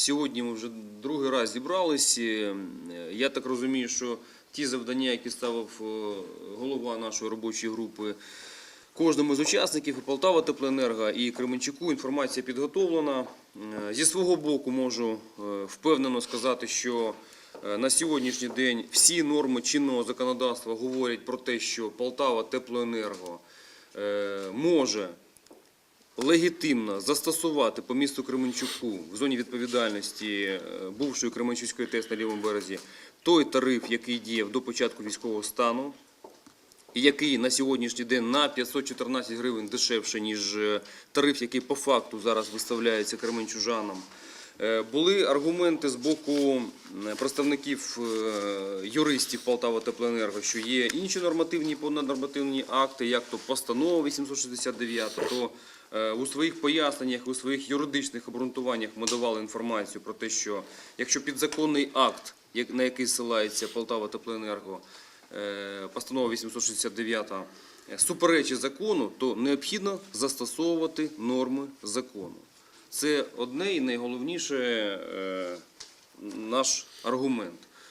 Сьогодні ми вже другий раз зібрались. Е, Я так розумію, що ті завдання, які ставив е, голова нашої робочої групи, кожному з учасників і Полтава Теплоенерго, і Кременчуку інформація підготовлена. Е, Зі свого боку можу е, впевнено сказати, що на сьогоднішній день всі норми чинного законодавства говорять про те, що Полтава Теплоенерго може легітимно застосувати по місту Кременчуку в зоні відповідальності е, бувшої Кременчуцької ТЕС на лівому березі той тариф, який діяв до початку військового стану, і який на сьогоднішній день на 514 гривень дешевше, ніж е, тариф, який по факту зараз виставляється кременчужанам. Е, Були аргументи з боку представників е, юристів Полтава Теплоенерго, що є інші нормативні понаднормативні акти, як то постанова 869, то е, у своїх поясненнях, у своїх юридичних обґрунтуваннях ми давали інформацію про те, що якщо підзаконний акт, на який ссилається Полтава Теплоенерго, постанова 869 е, суперечить закону, то необхідно застосовувати норми закону. Це одне і найголовніше е, наш аргумент.